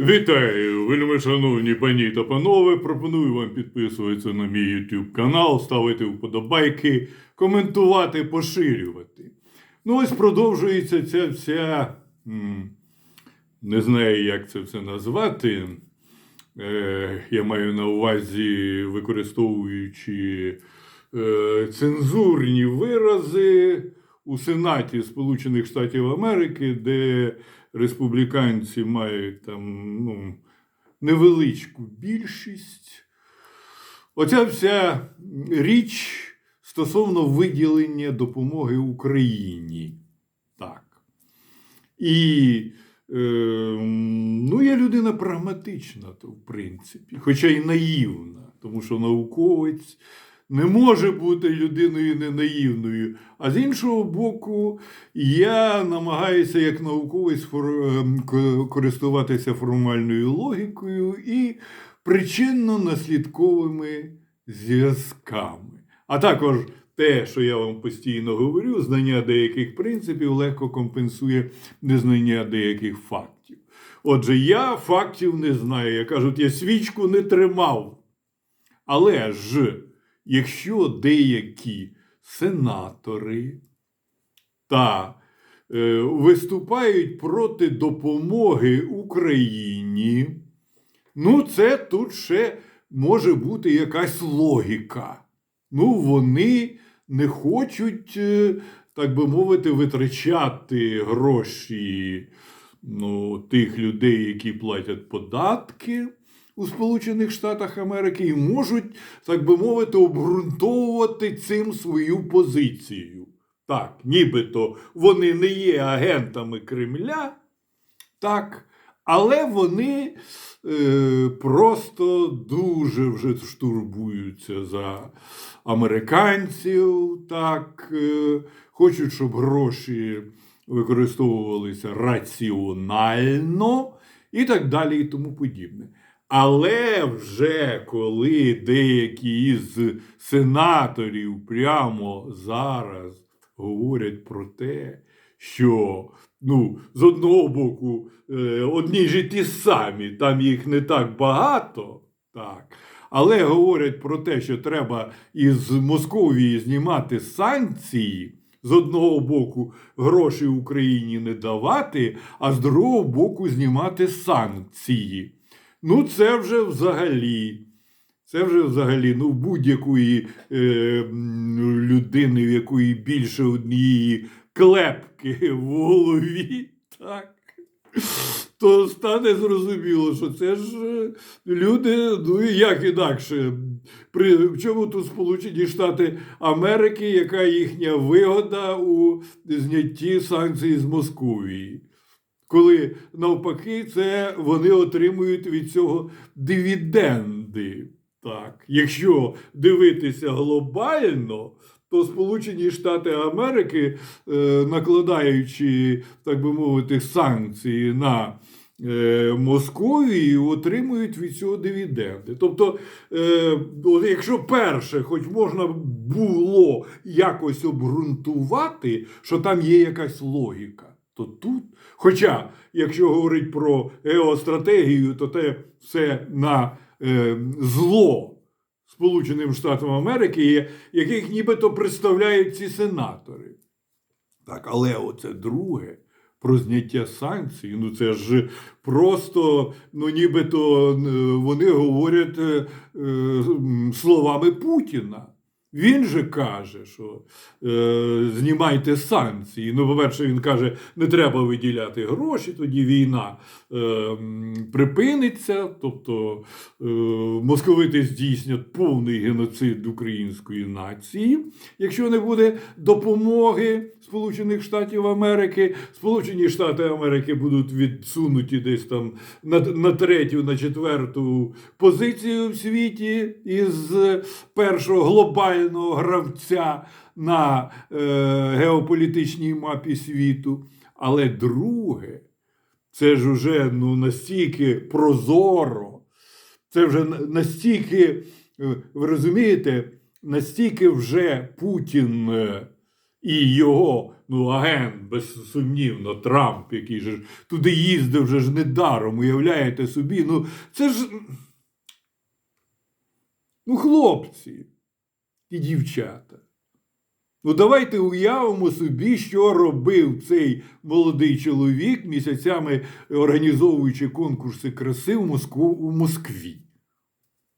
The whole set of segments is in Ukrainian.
Вітаю, вельми шановні пані та панове. Пропоную вам підписуватися на мій YouTube канал, ставити вподобайки, коментувати, поширювати. Ну, ось продовжується ця вся. Не знаю, як це все назвати. Е, я маю на увазі, використовуючи е, цензурні вирази у Сенаті Сполучених Штатів Америки, де республіканці мають там ну, невеличку більшість. Оця вся річ стосовно виділення допомоги Україні. Так. І е, ну, я людина прагматична, то в принципі, хоча й наївна, тому що науковець не може бути людиною не наївною. А з іншого боку, я намагаюся як науковець ем, ко- користуватися формальною логікою і причинно-наслідковими зв'язками. А також те, що я вам постійно говорю, знання деяких принципів легко компенсує незнання деяких фактів. Отже, я фактів не знаю. Я кажуть, я свічку не тримав. Але ж, якщо деякі сенатори та е, виступають проти допомоги Україні, ну, це тут ще може бути якась логіка. Ну, вони не хочуть, е, так би мовити, витрачати гроші ну, тих людей, які платять податки у Сполучених Штатах Америки, і можуть, так би мовити, обґрунтовувати цим свою позицію. Так, нібито вони не є агентами Кремля, так, але вони е, просто дуже вже штурбуються за американців, так, е, хочуть, щоб гроші використовувалися раціонально і так далі, і тому подібне. Але вже коли деякі із сенаторів прямо зараз говорять про те, що ну, з одного боку е, одні ж ті самі, там їх не так багато, так, але говорять про те, що треба із Московії знімати санкції. З одного боку гроші Україні не давати, а з другого боку знімати санкції. Ну, це вже взагалі. Це вже взагалі ну, будь-якої е, людини, в якої більше однієї клепки в голові, так, то стане зрозуміло, що це ж е, люди, ну як інакше. При в чому тут Сполучені Штати Америки, яка їхня вигода у знятті санкцій з Московії? Коли навпаки, це вони отримують від цього дивіденди. Так, якщо дивитися глобально, то Сполучені Штати Америки, е, накладаючи, так би мовити, санкції на е, Московію, отримують від цього дивіденди. Тобто, е, якщо перше, хоч можна було якось обґрунтувати, що там є якась логіка, то тут. Хоча, якщо говорить про геостратегію, то те все на е, зло Сполученим Штатам Америки, яких нібито представляють ці сенатори. Так, але оце друге. Про зняття санкцій, ну це ж просто, ну нібито е, вони говорять е, словами Путіна. Він же каже, що е, знімайте санкції. Ну, по-перше, він каже, не треба виділяти гроші, тоді війна е, припиниться. Тобто е, московити здійснять повний геноцид української нації, якщо не буде допомоги Сполучених Штатів Америки. Сполучені Штати Америки будуть відсунуті десь там на, на третю, на четверту позицію в світі із першого глобального гравця на е, геополітичній мапі світу. Але друге, це ж уже ну, настільки прозоро, це вже настільки, е, ви розумієте, настільки вже Путін е, І його ну, агент, безсумнівно, Трамп, який же туди їздив вже ж недаром, уявляєте собі. Ну, це ж. Ну, хлопці і дівчата. Ну, давайте уявимо собі, що робив цей молодий чоловік місяцями організовуючи конкурси краси у, Москву, у Москві.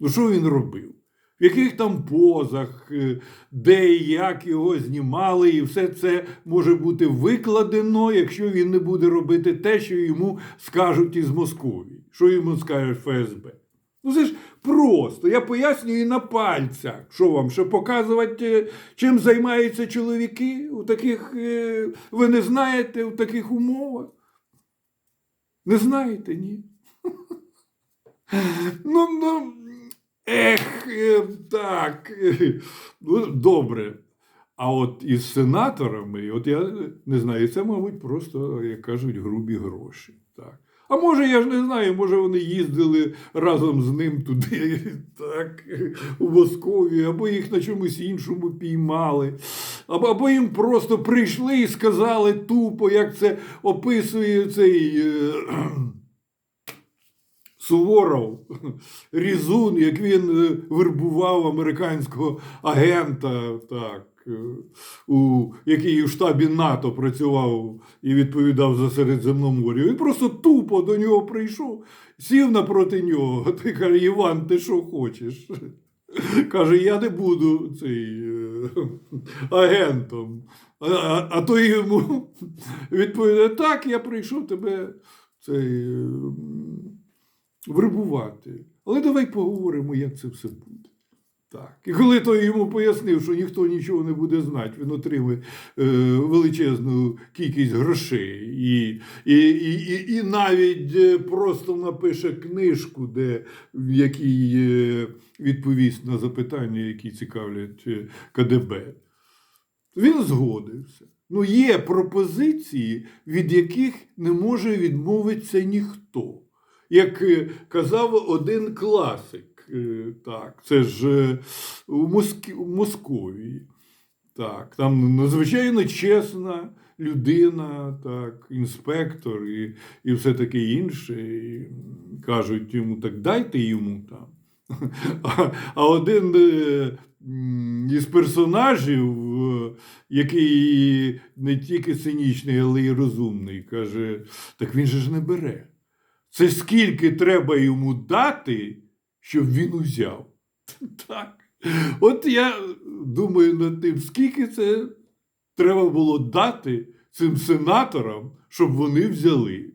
Ну, що він робив? В яких там позах, е, де і як його знімали, і все це може бути викладено, якщо він не буде робити те, що йому скажуть із Московії. Що йому скаже ФСБ? Ну це ж просто. Я пояснюю на пальцях. Що вам ще показувати, е, чим займаються чоловіки у таких, е, ви не знаєте, у таких умовах? Не знаєте, ні? Ну, ну, ех, е, так. Ну, добре. А от із сенаторами, от я не знаю, це, мабуть, просто, як кажуть, грубі гроші. Так. А може, я ж не знаю, може вони їздили разом з ним туди, так, у Московію, або їх на чомусь іншому піймали, або, або їм просто прийшли і сказали тупо, як це описує цей. е, Суворов, Різун, як він е, вербував американського агента, так, у, який у штабі НАТО працював і відповідав за Середземномор'я. Він просто тупо до нього прийшов, сів напроти нього. Ти каже, Іван, ти що хочеш? Каже, я не буду цей е, агентом. А, а, а той йому відповідає: так, я прийшов тебе цей. е, вербувати. Але давай поговоримо, як це все буде. Так. І коли той йому пояснив, що ніхто нічого не буде знати, він отримує е, величезну кількість грошей і, і, і, і, навіть е, просто напише книжку, де, в якій е, відповість на запитання, які цікавлять е, КДБ. Він згодився. Ну, є пропозиції, від яких не може відмовитися ніхто як е, казав один класик, так, це ж е, у, Моск... у Московії. Так, там надзвичайно чесна людина, так, інспектор і, і все таке інше. І кажуть йому, так дайте йому там. А, а один е, із персонажів, е, який не тільки цинічний, але й розумний, каже: так він же ж не бере. Це скільки треба йому дати, щоб він узяв. Так. От я думаю над тим, скільки це треба було дати цим сенаторам, щоб вони взяли.